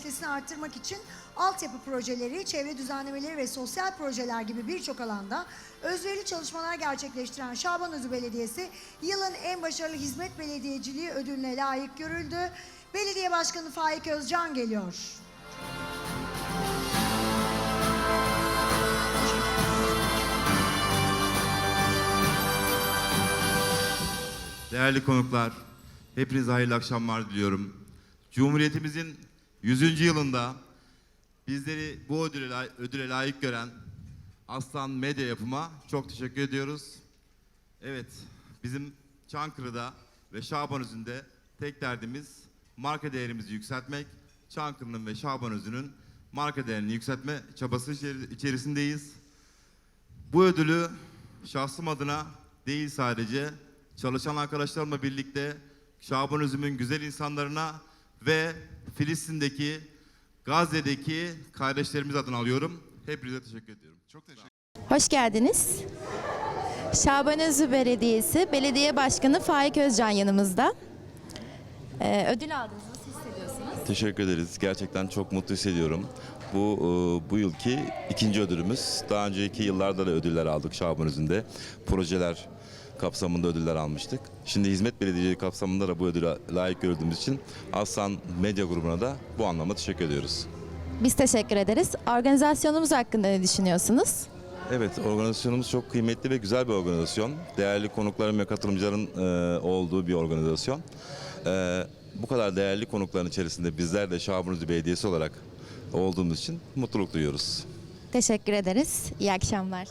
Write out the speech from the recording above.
kapasitesini arttırmak için altyapı projeleri, çevre düzenlemeleri ve sosyal projeler gibi birçok alanda özverili çalışmalar gerçekleştiren Şabanözü Belediyesi yılın en başarılı hizmet belediyeciliği ödülüne layık görüldü. Belediye Başkanı Faik Özcan geliyor. Değerli konuklar, hepinize hayırlı akşamlar diliyorum. Cumhuriyetimizin 100. yılında bizleri bu ödüle, ödüle layık gören Aslan Medya Yapım'a çok teşekkür ediyoruz. Evet, bizim Çankırı'da ve Şabanözü'nde tek derdimiz marka değerimizi yükseltmek. Çankırı'nın ve Şabanözü'nün marka değerini yükseltme çabası içeri- içerisindeyiz. Bu ödülü şahsım adına değil sadece çalışan arkadaşlarımla birlikte Şaban Üzüm'ün güzel insanlarına ve Filistin'deki, Gazze'deki kardeşlerimiz adına alıyorum. Hepinize teşekkür ediyorum. Çok teşekkür Hoş geldiniz. Şaban Özü Belediyesi Belediye Başkanı Faik Özcan yanımızda. Ee, ödül aldınız. Nasıl hissediyorsunuz? Teşekkür ederiz. Gerçekten çok mutlu hissediyorum. Bu e, bu yılki ikinci ödülümüz. Daha önceki yıllarda da ödüller aldık Şaban Özü'nde. Projeler kapsamında ödüller almıştık. Şimdi hizmet belediyeciliği kapsamında da bu ödüle layık gördüğümüz için Aslan Medya grubuna da bu anlamda teşekkür ediyoruz. Biz teşekkür ederiz. Organizasyonumuz hakkında ne düşünüyorsunuz? Evet, organizasyonumuz çok kıymetli ve güzel bir organizasyon. Değerli konukların ve katılımcıların e, olduğu bir organizasyon. E, bu kadar değerli konukların içerisinde bizler de Şabanözü Belediyesi olarak olduğumuz için mutluluk duyuyoruz. Teşekkür ederiz. İyi akşamlar.